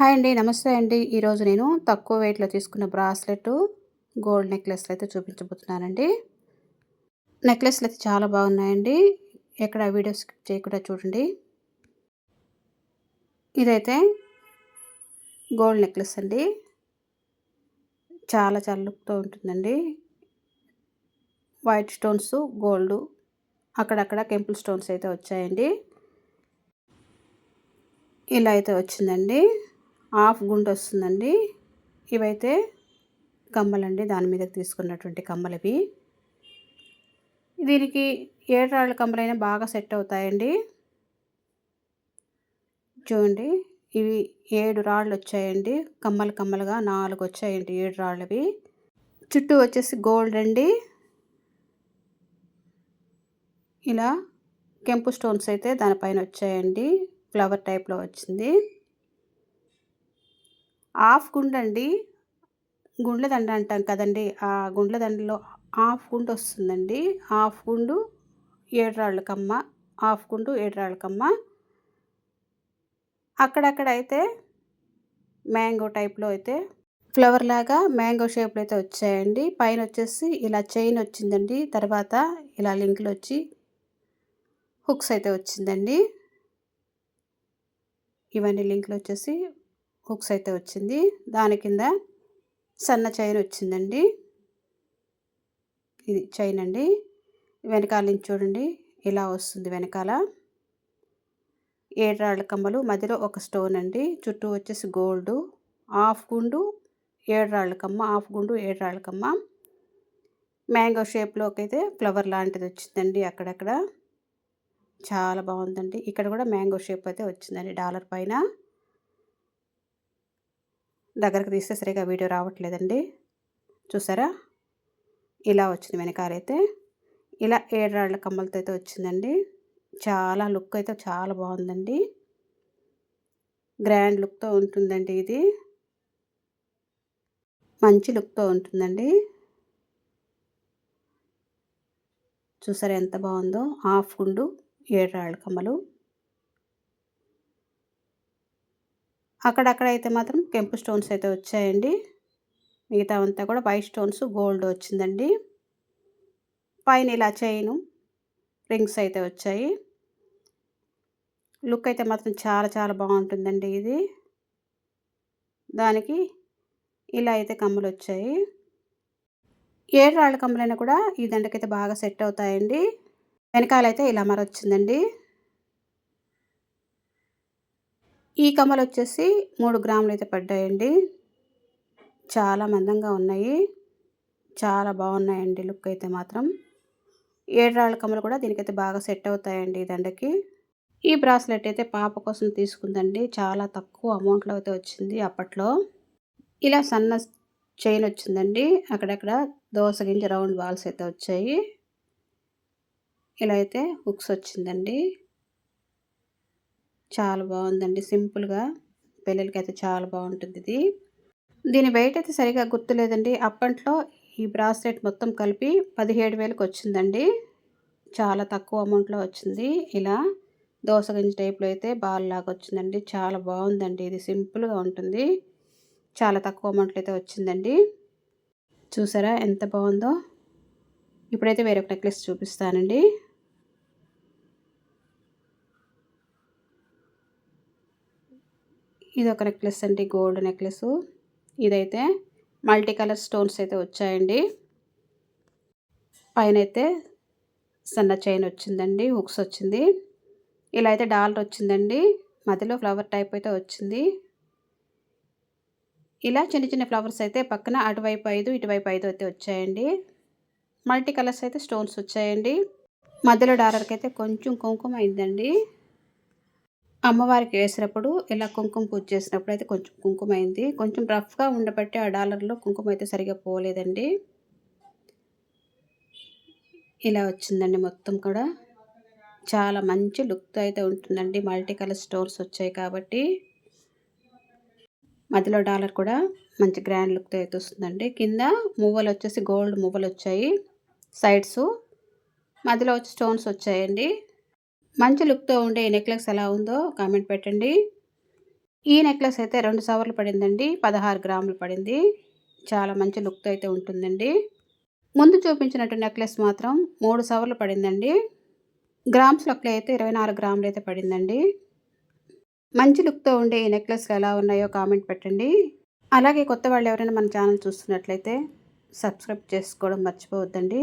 Hi అండి. నమస్తే అండి. ఈరోజు నేను తక్కువ వెయిట్లో తీసుకున్న బ్రాస్లెట్ గోల్డ్ నెక్లెస్లు అయితే చూపించబోతున్నానండి. నెక్లెస్లు అయితే చాలా బాగున్నాయండి. ఎక్కడ వీడియో స్కిప్ చేయకుండా చూడండి. ఇదైతే గోల్డ్ నెక్లెస్ అండి. చాలా చాలా లుక్తో ఉంటుందండి. వైట్ స్టోన్స్ గోల్డ్ అక్కడక్కడ కెంపుల్ స్టోన్స్ అయితే వచ్చాయండి. ఇలా అయితే వచ్చిందండి. హాఫ్ గుంట వస్తుందండి. ఇవైతే కమ్మలండి. దాని మీద తీసుకున్నటువంటి కమ్మలవి. దీనికి ఏడురాళ్ళ కమ్మలైనా బాగా సెట్ అవుతాయండి. చూడండి. ఇవి ఏడు రాళ్ళు వచ్చాయండి. కమ్మలు కమ్మలుగా నాలుగు వచ్చాయండి ఏడు రాళ్ళవి. చుట్టూ వచ్చేసి గోల్డ్ అండి. ఇలా కెంపు స్టోన్స్ అయితే దానిపైన వచ్చాయండి. ఫ్లవర్ టైప్లో వచ్చింది. హాఫ్ గుండండి అండి గుండ్ల దండ అంటాం కదండి. ఆ గుండ్ల దండలో హాఫ్ గుండు వస్తుందండి. హాఫ్ గుండు ఏడు కమ్మ హాఫ్ గుండు ఏడు కమ్మ అక్కడక్కడ అయితే మ్యాంగో టైప్లో అయితే ఫ్లవర్ లాగా మ్యాంగో షేప్లో అయితే వచ్చాయండి. పైన వచ్చేసి ఇలా చైన్ వచ్చిందండి. తర్వాత ఇలా లింకులు వచ్చి హుక్స్ అయితే వచ్చిందండి. ఇవన్నీ లింకులు వచ్చేసి హుక్స్ అయితే వచ్చింది. దాని కింద సన్న చైన్ వచ్చిందండి. ఇది చైన్ అండి. వెనకాల నుంచి చూడండి. ఇలా వస్తుంది వెనకాల. ఏడు కమ్మలు మధ్యలో ఒక స్టోన్ అండి. చుట్టూ వచ్చేసి గోల్డ్. హాఫ్ గుండు ఏడు రాళ్ళ కమ్మ. హాఫ్ గుండు ఏడు రాళ్ళ కమ్మ. మ్యాంగో షేప్లోకి అయితే ఫ్లవర్ లాంటిది వచ్చిందండి అక్కడక్కడ. చాలా బాగుందండి. ఇక్కడ కూడా మ్యాంగో షేప్ అయితే వచ్చిందండి డాలర్ పైన. దగ్గరకు తీస్తే సరిగా వీడియో రావట్లేదండి. చూసారా? ఇలా వచ్చింది వెనకాలైతే. ఇలా ఏడు రాళ్ళ కమ్మలతో అయితే వచ్చిందండి. చాలా లుక్ అయితే చాలా బాగుందండి. గ్రాండ్ లుక్తో ఉంటుందండి ఇది. మంచి లుక్తో ఉంటుందండి. చూసారా ఎంత బాగుందో? హాఫ్ గుండు ఏడు రాళ్ళ కమ్మలు. అక్కడక్కడ అయితే మాత్రం కెంపు స్టోన్స్ అయితే వచ్చాయండి. మిగతా అంతా కూడా వైట్ స్టోన్స్ గోల్డ్ వచ్చిందండి. పైన ఇలా చైను రింగ్స్ అయితే వచ్చాయి. లుక్ అయితే మాత్రం చాలా చాలా బాగుంటుందండి ఇది. దానికి ఇలా అయితే కమ్మలు వచ్చాయి. ఏడు రాళ్ళ కమ్మలైనా కూడా ఈ దండకైతే బాగా సెట్ అవుతాయండి. వెనకాలైతే ఇలా మరొచ్చిందండి. ఈ కమ్మలు వచ్చేసి మూడు గ్రాములు అయితే పడ్డాయండి. చాలా మందంగా ఉన్నాయి. చాలా బాగున్నాయండి లుక్ అయితే మాత్రం. ఏడురాళ్ళ కమ్మలు కూడా దీనికైతే బాగా సెట్ అవుతాయండి దండకి. ఈ బ్రాస్లెట్ అయితే పాప కోసం తీసుకుందండి. చాలా తక్కువ అమౌంట్లో అయితే వచ్చింది అప్పట్లో. ఇలా సన్న చైన్ వచ్చిందండి. అక్కడక్కడ దోశ గింజ రౌండ్ బాల్స్ అయితే వచ్చాయి. ఇలా అయితే హుక్స్ వచ్చిందండి. చాలా బాగుందండి. సింపుల్గా పిల్లలకి అయితే చాలా బాగుంటుంది ఇది. దీని వెయిట్ అయితే సరిగా గుర్తులేదండి. అప్పట్లో ఈ బ్రాస్లెట్ మొత్తం కలిపి పదిహేడు వేలకు వచ్చిందండి చాలా తక్కువ అమౌంట్లో వచ్చింది. ఇలా దోశ గింజ టైప్లో అయితే బాల్ లాగా వచ్చిందండి చాలా బాగుందండి ఇది. సింపుల్గా ఉంటుంది. చాలా తక్కువ అమౌంట్లో అయితే వచ్చిందండి. చూసారా ఎంత బాగుందో? ఇప్పుడైతే వేరొక నెక్లెస్ చూపిస్తానండి. ఇది ఒక నెక్లెస్ అండి గోల్డ్ నెక్లెస్. ఇదైతే మల్టీ కలర్ స్టోన్స్ అయితే వచ్చాయండి. పైన అయితే సన్న చైన్ వచ్చిందండి హుక్స్ వచ్చింది. ఇలా అయితే డాలర్ వచ్చిందండి మధ్యలో ఫ్లవర్ టైప్ అయితే వచ్చింది. ఇలా చిన్న చిన్న ఫ్లవర్స్ అయితే పక్కన అటువైపు ఐదు ఇటువైపు ఐదు అయితే వచ్చాయండి. మల్టీ కలర్స్ అయితే స్టోన్స్ వచ్చాయండి. మధ్యలో డాలర్కి అయితే కొంచెం కుంకుమ అయిందండి. అమ్మవారికి వేసినప్పుడు ఇలా కుంకుమ పూజ చేసినప్పుడు అయితే కొంచెం కుంకుమ అయింది. కొంచెం రఫ్గా ఉండబట్టి ఆ డాలర్లో కుంకుమ అయితే సరిగా పోలేదండి. ఇలా వచ్చిందండి మొత్తం కూడా. చాలా మంచి లుక్తో అయితే ఉంటుందండి. మల్టీ కలర్ స్టోర్స్ వచ్చాయి కాబట్టి. మధ్యలో డాలర్ కూడా మంచి గ్రాండ్ లుక్తో అయితే వస్తుందండి. కింద మువ్వలు వచ్చేసి గోల్డ్ మువ్వలు వచ్చాయి. సైడ్స్ మధ్యలో వచ్చి స్టోన్స్ వచ్చాయండి. మంచి లుక్తో ఉండే ఈ నెక్లెస్ ఎలా ఉందో కామెంట్ పెట్టండి. ఈ నెక్లెస్ అయితే రెండు సవర్లు పడిందండి పదహారు గ్రాములు పడింది. చాలా మంచి లుక్తో అయితే ఉంటుందండి. ముందు చూపించినట్టు నెక్లెస్ మాత్రం మూడు సవర్లు పడిందండి. గ్రామ్స్ లెక్కలు అయితే ఇరవై నాలుగు గ్రాములు అయితే పడిందండి. మంచి లుక్తో ఉండే ఈ నెక్లెస్లు ఎలా ఉన్నాయో కామెంట్ పెట్టండి. అలాగే కొత్త వాళ్ళు ఎవరైనా మన ఛానల్ చూస్తున్నట్లయితే సబ్స్క్రైబ్ చేసుకోవడం మర్చిపోవద్దండి.